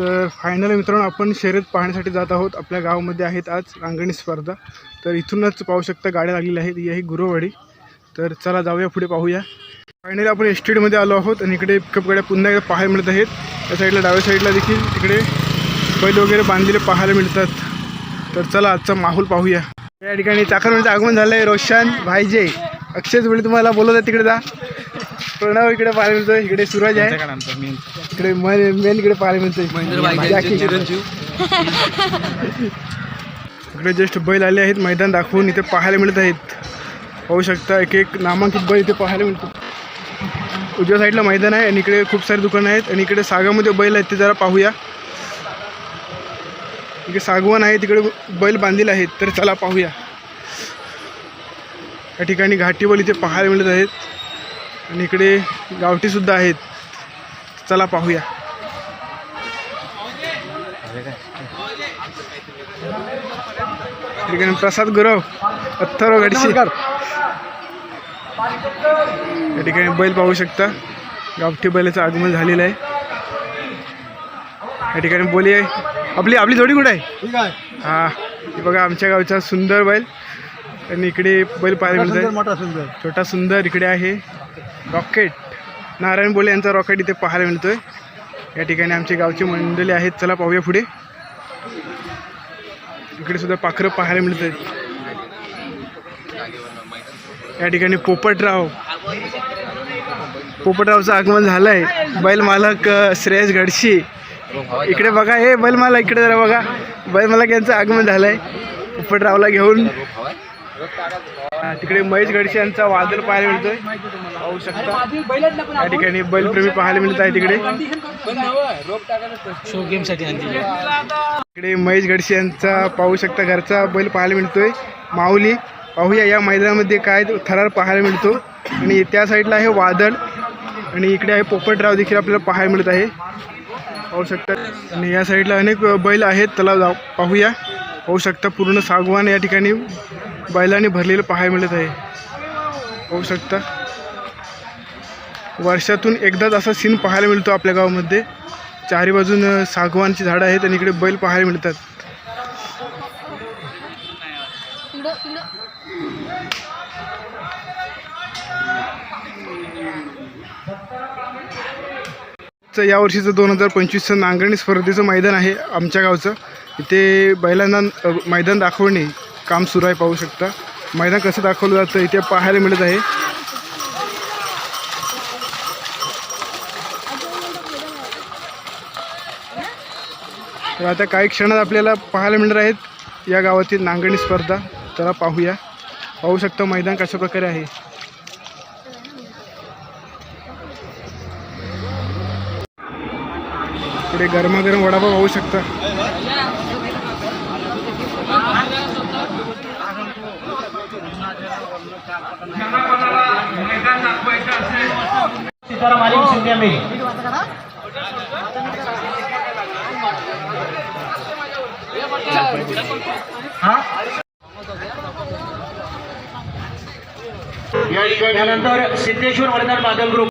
तर फायनल मित्रांनो आपण शर्यत पाहण्यासाठी जात आहोत. आपल्या गावामध्ये आहेत आज रांगणी स्पर्धा. तर इथूनच पाहू शकता गाड्या लागलेल्या आहेत. ही आहे गुरुवाडी तर चला जाऊया पुढे पाहूया. फायनली आपण एस्टेडमध्ये आलो आहोत आणि इकडे पिकअप गाड्या पुन्हा एकदा पाहायला मिळत आहेत. त्या साईडला डाव्या साईडला देखील तिकडे बैल वगैरे बांधलेले पाहायला मिळतात. तर चला आजचा माहोल पाहूया. या ठिकाणी चाकरमध्ये आगमन झालं आहे रोशन भाईजे अक्षय वेळी तुम्हाला बोलवत आहे तिकडे जा. प्रणव इकडे पाहायला मिळतोय. इकडे सूरज आहे. इकडे मेन मेन इकडे पाहायला मिळतोय. इकडे. जस्ट बैल आले आहेत मैदान दाखवून इथे पाहायला मिळत आहेत. पाहू शकता एक एक नामांकित बैल इथे पाहायला मिळतो. उजव्या साईडला मैदान आहे आणि इकडे खूप सारे दुकानं आहेत आणि इकडे सागामध्ये बैल आहेत ते जरा पाहूया. इकडे सागवान आहे तिकडे बैल बांधलेले आहेत तर चला पाहूया. या ठिकाणी घाटी बैल इथे पाहायला मिळत आहेत. आणि इकडे गावठीसुद्धा आहेत. चला पाहूया. प्रसाद गुरव अथर्व या ठिकाणी बैल पाहू शकता. गावठी बैलाचं आगमन झालेलं आहे. या ठिकाणी बोली आहे. आपली आपली जोडी कुठे आहे? हा हे बघा आमच्या गावचा सुंदर बैल. आणि इकडे बैल पाहायला मिळत सुंदर आहे मोठा सुंदर. छोटा सुंदर इकडे आहे. रॉकेट. नारायण बोले यांचा रॉकेट इथे पाहायला मिळतो आहे या ठिकाणी आमची गावची मंडळी आहेत. चला पाहूया पुढे. इकडे सुद्धा पाखरं पाहायला मिळत आहेत या ठिकाणी पोपटराव. पोपटरावचं आगमन झालं आहे बैल मालक श्रेयस गडशी इकडे बघा. हे बैल मालक इकडे जरा बघा. बैल मालक यांचं आगमन झालं आहे पोपटरावला घेऊन. तिकडे महेश गडशी यांचा वादळ पाहायला मिळतोय. पाहू शकता. या ठिकाणी बैलप्रेमी पाहायला मिळत आहे तिकडे. शो गेमसाठी इकडे महेश गडशी यांचा पाहू शकता घरचा बैल पाहायला मिळतोय. माऊली पाहूया या मैदानामध्ये काय तो थरार पाहायला मिळतो. आणि त्या साईडला आहे वादळ. आणि इकडे आहे पोपटराव देखील आपल्याला पाहायला मिळत आहे. पाहू शकता. आणि या साईडला अनेक बैल आहेत. त्याला जाऊ पाहूया. पाहू शकता पूर्ण सागवान या ठिकाणी बैलाने भरलेलं पाहायला मिळत आहे. पाहू शकता. वर्षातून एकदाच असा सीन पाहायला मिळतो आपल्या गावामध्ये. चारी बाजून सागवानची झाडं आहेत आणि इकडे बैल पाहायला मिळतात. चं या वर्षीचं दोन हजार पंचवीसचं नांगरणी स्पर्धेचं मैदान आहे आमच्या गावचं. इथे बैलांना मैदान दाखवणे काम सुरू आहे पाहू शकता. मैदान कसं दाखवलं जातं इथे पाहायला मिळत आहे. तर आता काही क्षणात आपल्याला पाहायला मिळणार आहेत या गावातील नांगणी स्पर्धा. त्याला पाहूया. पाहू शकता मैदान कशा प्रकारे आहे. इकडे गरमागरम वडापाव पाहू शकता. सीताराम आली शिंदे त्यानंतर सिद्धेश्वर बादल ग्रुप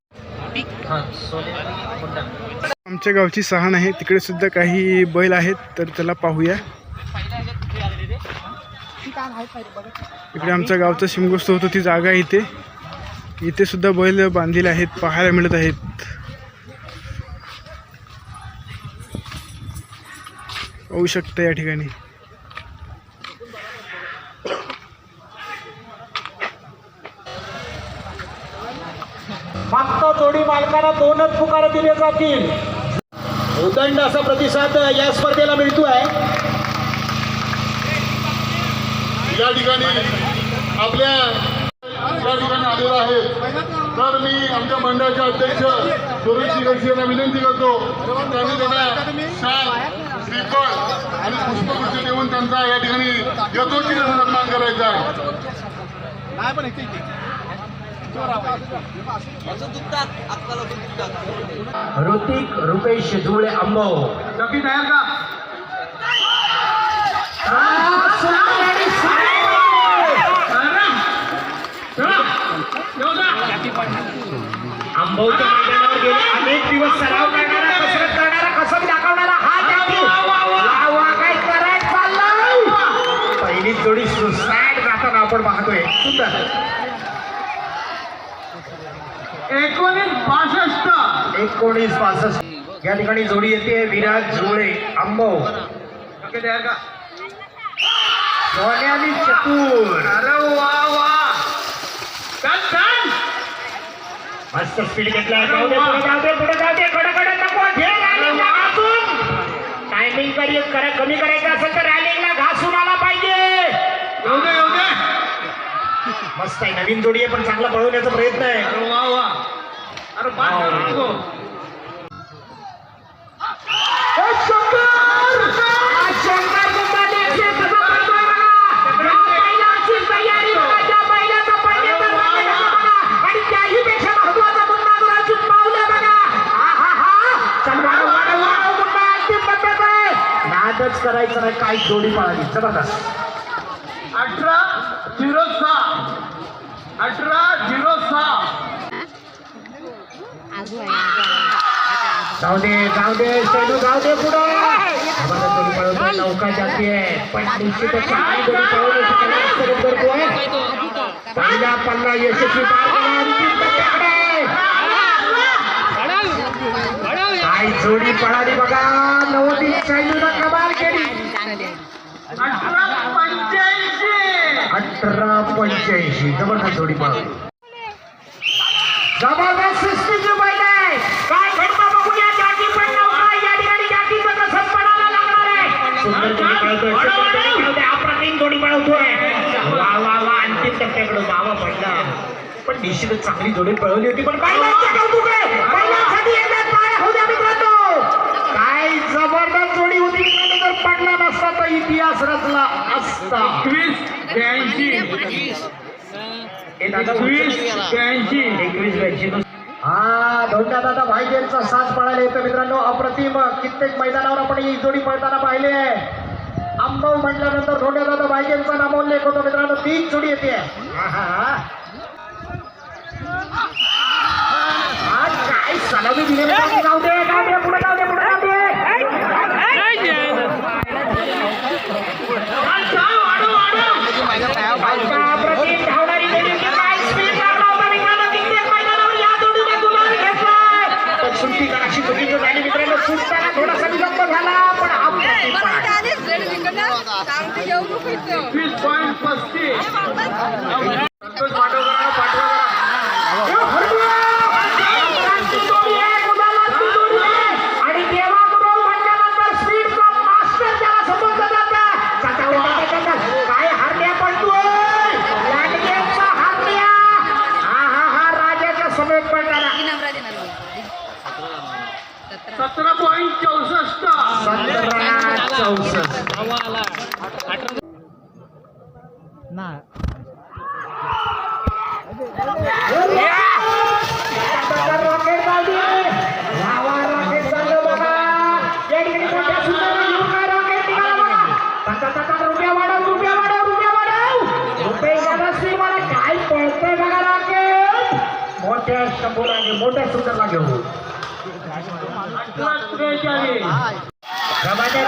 आमच्या गावची सहाण आहे. तिकडे सुद्धा काही बैल आहेत तर त्याला पाहूया. इकडे आमच्या गावचा शिमगोत्सव होतो ती जागा आहे इथे. इथे सुद्धा बैल बांधलेले आहेत पाहायला मिळत आहेत. होऊ शकतं या ठिकाणी. मालकाला दोनच पुकार दिले जातील. उदंड असा प्रतिसाद या स्पर्धेला मिळतोय. या ठिकाणी आपल्या या ठिकाणी आलेला आहे. तर मी आमच्या मंडळाचे अध्यक्ष सुरेश गडशी यांना विनंती करतो. त्यांनी त्यांना शाल श्रीफळ आणि पुष्पगुच्छ देऊन त्यांचा या ठिकाणी यथोचित सन्मान करायचा आहे. ऋतिक रुपेश धुळे अंबो नक्की तयार का? आंबवच्या गेले. पहिली जोडी सुसाट जाताना आपण पाहतोय. सुंदर. बासष्ट. एकोणीस बासष्ट. या ठिकाणी जोडी येते विराज जोळे आंबो. सोन्यानी चतुर. अरे वा वा. मस्त स्पीड घेतला. टायमिंग करी कमी करायचं असेल तर रॅलिंगला घासून आला पाहिजे. मस्त आहे नवीन जोडी आहे पण चांगला पळवण्याचा प्रयत्न आहे. वा वा. करायचं नाही काय जोडी पळाली जबरदस्त अठरा जाऊ दे जाऊ दे सेनू जाऊ दे पुढे. आम्हाला जोडी पळवतोय नौका जाती. पण निश्चितच चांगली जोडी पळवण्याची करतोय पहिला पल्ला यशस्वी काय जोडी पळाली बघा. नवदी सैन्यूनं कमाल केली. अठरा पंच्याऐंशी अठरा पंच्याऐंशी. जबरदस्त जोडी पळाली. जबरदस्त सुंदर पळतोय सुंदर जोडी पळतोय अप्रतिम जोडी पळवतोय वा वा वा अंतिम टप्प्याकडे पडला. पण निश्चितच चांगली जोडी पळवली होती. पण मित्रांनो. काय जबरदस्त जोडी होती. जर पडला नसता तर इतिहास रचला असता. एकवीस ब्याऐंशी. हा धोंडा दादा भाईजेंचा साथ पळायला येतो मित्रांनो. अप्रतिम कित्येक मैदानावर आपण ही जोडी पळताना पाहिले. आहे आंबव म्हटल्यानंतर धोंडा दादा भाईजेंचा नामोल्लेख होतो मित्रांनो. तीन जोडी येते. हा काय सलामी दिली जाऊ दे जाऊ दे पुढे सतरा पॉईंट चौसष्ट. सतरा. चौसष्ट. મસ્ત બોલાય મોટા સુંદર લાગે હું રમાને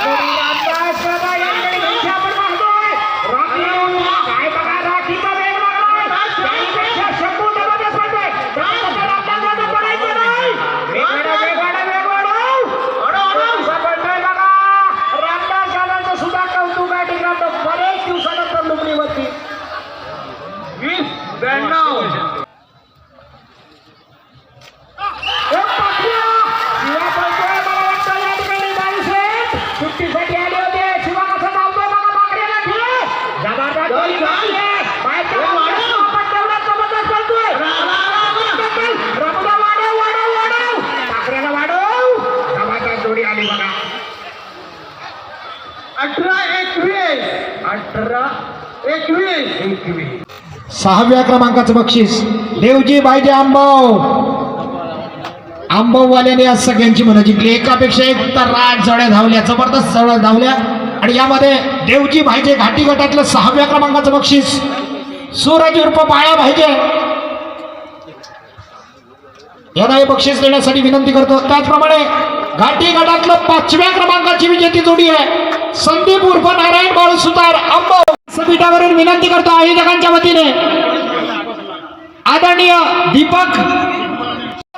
बघा. अठरा एकवीस. अठरा एकवीस. एकवीस. सहाव्या क्रमांकाचं बक्षीस देवजी भाईजे आंबव. आंबववाल्याने आज सगळ्यांची मनं जिंकली. एकापेक्षा एक तर राट जवळ धावल्या जबरदस्त जवळ धावल्या. आणि यामध्ये देवजी भाईजे घाटी गटातलं सहाव्या क्रमांकाचं बक्षीस सूरज उर्फ बाळा भाईजे. यांना हे बक्षीस देण्यासाठी विनंती करतो. त्याचप्रमाणे घाटी गटातलं पाचव्या क्रमांकाची विजेती जोडी आहे. संदीप उर्फ नारायण बाळू सुतार विनंती करतो आयोजकांच्या वतीने. आदरणीय दीपक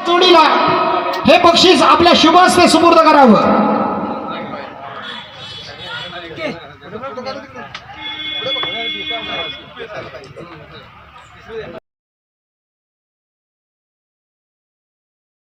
जोडीला हे बक्षीस आपल्या शुभ हस्ते सुपूर्द करावं.